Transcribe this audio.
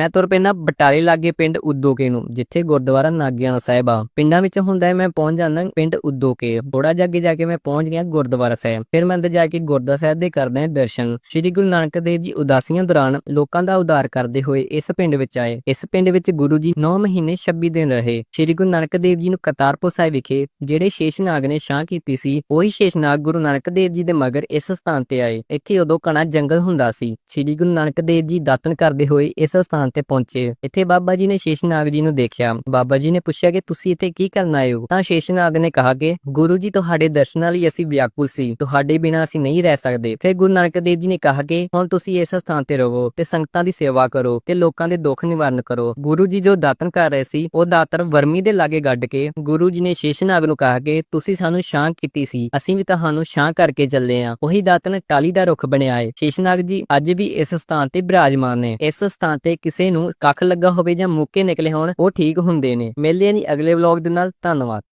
ਮੈਂ ਤੁਰ ਪੈਂਦਾ ਬਟਾਲੇ ਲਾਗੇ ਪਿੰਡ ਉਦੋਕੇ ਨੂੰ, ਜਿੱਥੇ ਗੁਰਦੁਆਰਾ ਨਾਗਿਆਣਾ ਸਾਹਿਬ ਆ। ਪਿੰਡਾਂ ਵਿੱਚ ਹੁੰਦਾ ਹੈ ਮੈਂ ਪਹੁੰਚ ਜਾਂਦਾ ਪਿੰਡ ਉਦੋਕੇ। ਥੋੜਾ ਜਿਹਾ ਜਾ ਕੇ ਮੈਂ ਪਹੁੰਚ ਗਿਆ ਗੁਰਦੁਆਰਾ ਸਾਹਿਬ। ਫਿਰ ਮੈਂ ਅੰਦਰ ਜਾ ਕੇ ਗੁਰਦੁਆਰਾ ਸਾਹਿਬ ਦੇ ਕਰਦਾ ਹਾਂ ਦਰਸ਼ਨ। ਸ੍ਰੀ ਗੁਰੂ ਨਾਨਕ ਦੇਵ ਜੀ ਉਦਾਸੀਆਂ ਦੌਰਾਨ ਲੋਕਾਂ ਦਾ ਉਧਾਰ ਕਰਦੇ ਹੋਏ ਇਸ ਪਿੰਡ ਵਿੱਚ ਆਏ। ਇਸ ਪਿੰਡ ਵਿੱਚ ਗੁਰੂ ਜੀ 9 ਮਹੀਨੇ 26 ਦਿਨ ਰਹੇ। ਸ੍ਰੀ ਗੁਰੂ ਨਾਨਕ ਦੇਵ ਜੀ ਨੂੰ ਕਰਤਾਰਪੁਰ ਸਾਹਿਬ ਵਿਖੇ ਜਿਹੜੇ ਸ਼ੇਸ਼ਨਾਗ ਨੇ ਛਾਂ ਕੀਤੀ ਸੀ, ਉਹੀ ਸ਼ੇਸ਼ਨਾਗ ਗੁਰੂ ਨਾਨਕ ਦੇਵ ਜੀ ਦੇ ਮਗਰ ਇਸ ਸਥਾਨ ਤੇ ਆਏ। ਇੱਥੇ ਉਦੋਂ ਘਣਾ ਜੰਗਲ ਹੁੰਦਾ ਸੀ। ਸ੍ਰੀ ਗੁਰੂ ਨਾਨਕ ਦੇਵ ਜੀ ਦਾਤਨ ਕਰਦੇ ਹੋਏ ਇਸ ਸਥਾਨ ਤੇ ਪਹੁੰਚੇ। ਇੱਥੇ ਬਾਬਾ ਜੀ ਨੇ ਸ਼ੇਸ਼ਨਾਗ ਜੀ ਨੂੰ ਦੇਖਿਆ। ਬਾਬਾ ਜੀ ਨੇ ਪੁੱਛਿਆ ਕਿ ਤੁਸੀਂ ਇੱਥੇ ਕੀ ਕਰਨ ਆਏ ਹੋ? ਤਾਂ ਸ਼ੇਸ਼ਨਾਗ ਨੇ ਕਿਹਾ ਕਿ, ਗੁਰੂ ਜੀ, ਤੁਹਾਡੇ ਦਰਸ਼ਨਾਂ ਲਈ ਅਸੀਂ ਵਿਆਕੁਲ ਸੀ। ਤੁਹਾਡੇ ਬਿਨਾਂ ਅਸੀਂ ਨਹੀਂ ਰਹਿ ਸਕਦੇ। ਫਿਰ ਗੁਰੂ ਨਾਨਕ ਦੇਵ ਜੀ ਨੇ ਕਿਹਾ ਕਿ, ਹੁਣ ਤੁਸੀਂ ਇਸ ਸਥਾਨ ਤੇ ਰਹੋ ਤੇ ਸੰਗਤਾਂ ਦੀ ਸੇਵਾ ਕਰੋ ਤੇ ਲੋਕਾਂ ਦੇ ਦੁੱਖ ਨਿਵਾਰਨ ਕਰੋ। ਗੁਰੂ ਜੀ ਜੋ ਦਾਤਨ ਕਰ ਰਹੇ ਸੀ, ਉਹ ਦਾਤਰ ਵਰਮੀ ਦੇ ਲਾਗੇ ਗੱਡ ਕੇ ਗੁਰੂ ਜੀ ਨੇ ਸ਼ੇਸ਼ਨਾਗ ਨੂੰ ਕਿਹਾ ਕਿ, ਤੁਸੀਂ ਸਾਨੂੰ ਛਾਂ ਕੀਤੀ ਸੀ। ਅਸੀਂ ਵੀ ਤੁਹਾਨੂੰ ਛਾਂ ਕਰਕੇ ਚੱਲੇ ਆਂ। ਉਹੀ ਦਾਤਨ ਟਾਲੀ ਦਾ ਰੁੱਖ ਬਣਿਆ ਏ। ਸ਼ੇਸ਼ਨਾਗ ਜੀ ਅੱਜ ਵੀ ਇਸ ਸਥਾਨ ਤੇ ਬਿਰਾਜਮਾਨ ਨੇ। ਇਸ ਸਥਾਨ ਤੇ ਕਿਸੇ ਨੂੰ ਕੱਖ ਲੱਗਾ ਹੋਵੇ ਜਾਂ ਮੁੱਕੇ ਨਿਕਲੇ ਹੋਣ, ਉਹ ਠੀਕ ਹੁੰਦੇ ਨੇ। ਮਿਲਦੇ ਆਂ ਜੀ ਅਗਲੇ ਵਲੌਗ ਦੇ ਨਾਲ। ਧੰਨਵਾਦ।